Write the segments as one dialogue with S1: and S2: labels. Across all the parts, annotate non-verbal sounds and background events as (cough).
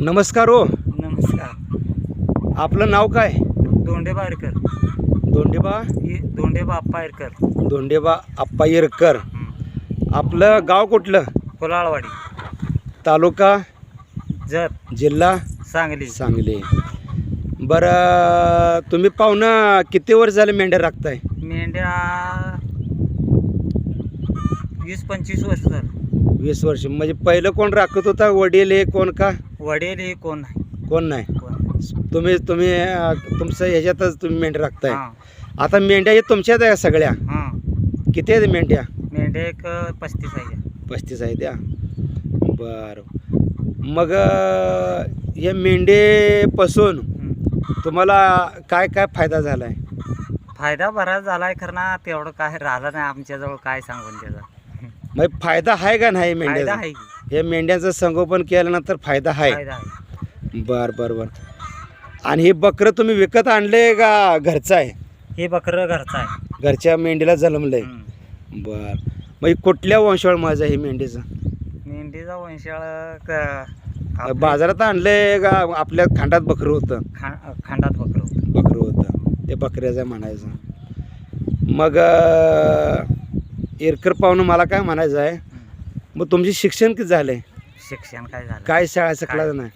S1: नमस्कार हो.
S2: नमस्कार.
S1: आपलं नाव काय?
S2: दोंडे बारकर
S1: दोंडेबा
S2: दोंडे बाप्पा आयरकर
S1: दोंडेबा आप्पा येरकर आपलं गाव कुठलं?
S2: कोलाळवाडी.
S1: तालुका?
S2: जत.
S1: जिल्हा?
S2: सांगली.
S1: सांगली. बरं तुम्ही पाहुणं किती वर्ष झाले मेंढ्या राखताय?
S2: मेंढ्या वीस पंचवीस वर्ष झालं.
S1: वीस वर्ष. म्हणजे पहिलं कोण राखत होता? वडील हे कोण का?
S2: वडील हे कोण नाही.
S1: कोण नाही?
S2: कोण नाही.
S1: तुम्ही तुम्ही अं, तुमचं ह्याच्यातच तुम्ही मेंढ्या राखताय.
S2: हां.
S1: आता मेंढ्या हे तुमच्याच आहे सगळ्या?
S2: हां.
S1: किती आहेत मेंढ्या?
S2: मेंढ्या एक पस्तीस आहे.
S1: पस्तीस आहे त्या बरं. मग अं, या मेंढेपासून. तुम्हाला काय काय फायदा झाला आहे
S2: फायदा बराच झालाय खरं ना तेवढं काय राहिलं नाही आमच्याजवळ काय सांगून त्याचा.
S1: मग फायदा आहे का नाही
S2: फायदा
S1: मेंढ्याचा?
S2: आहे की.
S1: हे मेंढ्याचं संगोपन केल्यानंतर फायदा आहे.
S2: फायदा आहे.
S1: बर बर बर. आणि हे बकरं तुम्ही विकत आणले का घरचं आहे?
S2: हे बकरं घरचं आहे.
S1: घरच्या मेंढीला जन्मलंय.
S2: हं.
S1: बर. मग हे कुठल्या वंशावळ माझं हे मेंढीचं?
S2: मेंढीचा वंशाळ क- आपल्या
S1: बाजारात आणले का आपल्या खांडात बकरं होतं?
S2: खा- खांडात बकरं होतं.
S1: बकरं होतं. ते बकऱ्याचं म्हणायचं. मग अं, इरकर पाहुणं मला काय म्हणायचं आहे? मग तुमचे शिक्षण किती झाले
S2: शिक्षण काय झालं?
S1: काय शाळा शिकला नाही?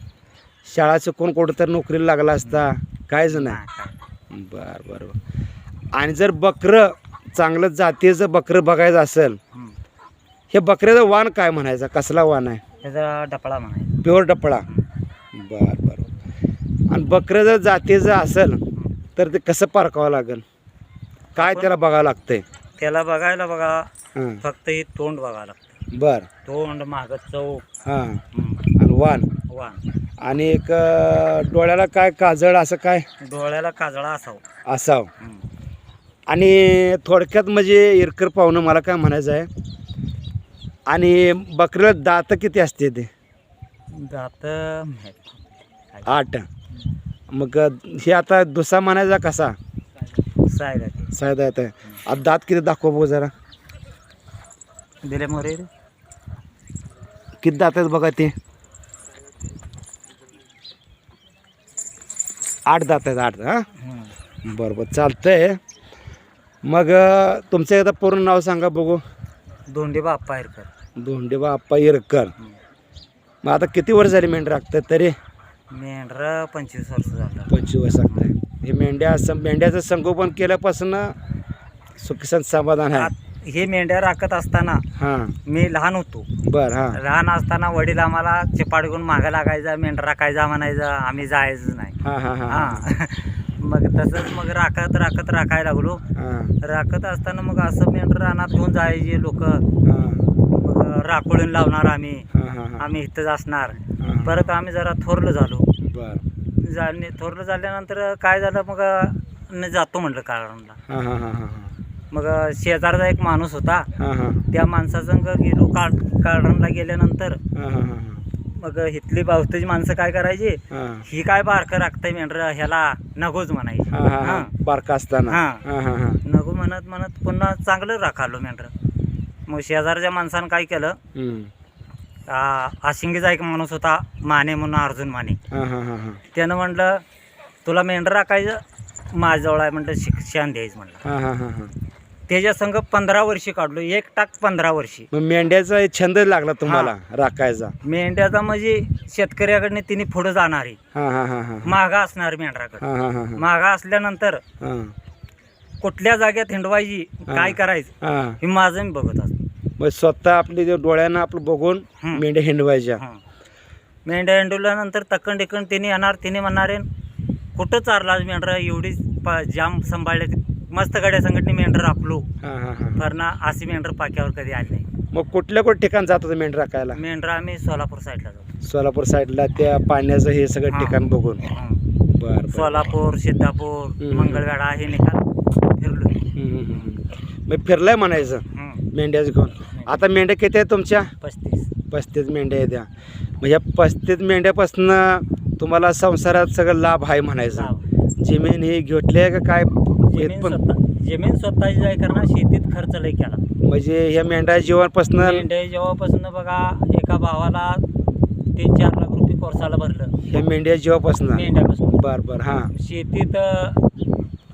S1: शाळा शिकून कुठं तर नोकरीला लागला असता? कायच नाही.
S2: नाही, काय.
S1: बर बर बर. आणि जर बकरं चांगलं जातीचं बकरं बघायचं असेल
S2: हं.
S1: बकऱ्याचं वाण काय म्हणायचं? कसला वाण आहे?
S2: त्याचा डपळा म्हणायचा.
S1: प्युअर डपळा बर बर. आणि बकरं जर जातीचं असेल तर ते कसं पारकावं लागेल? काय त्याला बघावं लागतंय?
S2: त्याला बघायला बघा
S1: हां.
S2: फक्त हे तोंड बघावं लागतं
S1: बर.
S2: तोंड माग चव
S1: हां. आणि वाण
S2: वाण
S1: आणि एक अं, डोळ्याला काय काजळ असं काय?
S2: डोळ्याला काजळा असावं.
S1: असावं. आणि थोडक्यात म्हणजे इरकर पाहुणं मला काय म्हणायचं आहे? आणि बकरीला दात किती असते ते?
S2: दात
S1: आठ. मग हे आता दुसरा म्हणायचा कसा?
S2: सायदा
S1: सायदा येत आहे आता दात किती दाखव बघू जरा.
S2: दिले मोरे रे.
S1: किती दात आहेत बघा ते? आठ दात आहेत आठ हां. बरं बरं चालतंय. मग तुमचं एकदा पूर्ण नाव सांगा बघू.
S2: दोंडे बाप्पा हिरकर
S1: दोंडेबा आप्पा इरकर. मग आता किती वर्ष झाली मेंढ राखतात तरी?
S2: मेंढर पंचवीस वर्ष झालं.
S1: पंचवीस लागतंय हे मेंढ्या सं मेंढ्याचं संगोपन केल्यापासून सुखी समाधान आहे.
S2: हे मेंढ्या राखत असताना
S1: हां.
S2: मी लहान होतो.
S1: बरं हां.
S2: लहान असताना वडील आम्हाला चिपाड घेऊन मागं लागायचा मेंढरा राखायचा म्हणायचं आम्ही जायचं नाही.
S1: हां हां हां.
S2: हा. (laughs) मग तसंच मग राखत राखत राखायला लागलो.
S1: हां.
S2: राखत असताना मग असं मेंढर रानात घेऊन जायचे लोक. मग राखोळून लावणार आम्ही.
S1: हां हां हां.
S2: आम्ही इथंच असणार.
S1: हां.
S2: परत आम्ही जरा थोरलं झालो.
S1: बरं.
S2: जाणे थोरलं झाल्यानंतर काय झालं मग न जातो म्हटलं कारणला.
S1: हां हां हां हां.
S2: मग शेजारचा एक माणूस होता.
S1: हां हां.
S2: त्या माणसासंग गेलो काढ काढणला गेल्यानंतर.
S1: हां हां हां
S2: मग इथली बावताची माणसं काय करायची?
S1: हां.
S2: ही काय बारकं राखतंय मेंढर ह्याला नगोच म्हणायची.
S1: हां हां हां. बारका असताना.
S2: हां.
S1: हां हां हां.
S2: नको म्हणत म्हणत पुन्हा चांगलं राखालो मेंढर. मग शेजारच्या माणसानं काय केलं?
S1: हम्म.
S2: आ, आशिंगीचा एक माणूस होता माने म्हणून अर्जुन माने.
S1: हां हां हां हां.
S2: त्यानं म्हटलं तुला मेंढर राखायचं? माझ्याजवळ आहे म्हटलं शिक्षण द्यायचं म्हटलं.
S1: हां हां हां हां.
S2: त्याच्या संघ पंधरा वर्षी काढलो. एक टाक पंधरा वर्षी.
S1: मग मेंढ्याचा छंद लागला तुम्हाला राखायचा?
S2: मेंढ्याचा म्हणजे शेतकऱ्याकडनं तिने पुढे जाणार आहे.
S1: हां हां हां हां
S2: मागा असणार मेंढराकडे.
S1: हां हां हां हां.
S2: मागा असल्यानंतर
S1: हां.
S2: कुठल्या जागेत हिंडवायची काय करायचं
S1: हां.
S2: हे माझं मी बघत असतो.
S1: मग स्वतः आपली जे डोळ्यानं आपलं बघून. मेंढ्या हिंडवायच्या.
S2: हं. मेंढ्या हिंडवल्यानंतर तक्कण टिकण तिने येणार तिने म्हणणार आहे कुठं चारला आज मेंढरा? एवढी पा जाम सांभाळले मस्त गाड्या संघटने मेंढर राखलो.
S1: हां हां हां.
S2: अशी मेंढर पाक्यावर कधी आली नाही.
S1: मग कुठल्या कुठल्या ठिकाण जात होतं मेंढ राखायला?
S2: मेंढरा आम्ही सोलापूर साईडला जातो.
S1: सोलापूर साईडला त्या पाण्याचं हे सगळं
S2: हां.
S1: ठिकाण बघून.
S2: हं.
S1: बर
S2: सोलापूर सिद्धापूर
S1: हं.
S2: मंगळवेढा हे निकाल फिरलो.
S1: मग फिरलाय म्हणायचं
S2: हं.
S1: मेंढ्याच घेऊन. आता मेंढ्या किती आहेत तुमच्या?
S2: पस्तीस.
S1: पस्तीस मेंढ्या आहेत त्या मग पस्तीस मेंढ्यापासून तुम्हाला संसारात सगळं लाभ आहे म्हणायचं. जमीन ही घेतली आहे का काय?
S2: जमीन
S1: येत पण
S2: स्वतः जमीन स्वतःची आहे कारण शेतीत खर्च लय केला.
S1: म्हणजे ह्या मेंढ्या जीवनापासून
S2: मेंढ्या जेव्हापासून बघा एका भावाला तीन चार लाख रुपये कोर्साला भरलं.
S1: ह्या मेंढ्या जेव्हापासून
S2: मेंढ्यापासून.
S1: बर बर हां.
S2: शेतीत अं,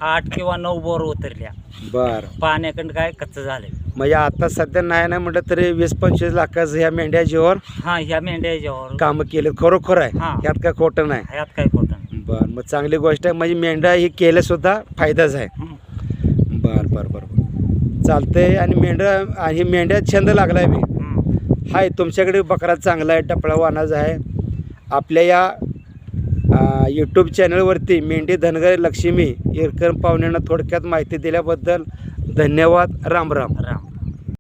S2: आठ किंवा नऊ बोर उतरल्या.
S1: बर.
S2: पाण्याकडं काय कच्चं झालंय.
S1: म्हणजे आता सध्या नाही नाही म्हटलं तरी वीस पंचवीस लाखाचं ह्या मेंढ्या जीवावर
S2: हा ह्या मेंढ्या याच्यावर
S1: कामं केले खरोखर आहे?
S2: हां.
S1: ह्यात काय खोटं नाही?
S2: ह्यात काय खोटं नाही.
S1: बर मग चांगली गोष्ट आहे. म्हणजे मेंढ्या ही केल्या सुद्धा फायदाच आहे. बर बर बर बर. चालतंय. आणि मेंढ्या ही मेंढ्या छंद लागलाय मी
S2: हं.
S1: हाय तुमच्याकडे बकरा चांगला आहे टपळा वानाचा आहे. आपल्या या यूट्यूब चॅनलवरती मेंढी धनगर लक्ष्मी इरकर पाहुण्यांना थोडक्यात माहिती दिल्याबद्दल धन्यवाद. राम राम.
S2: राम.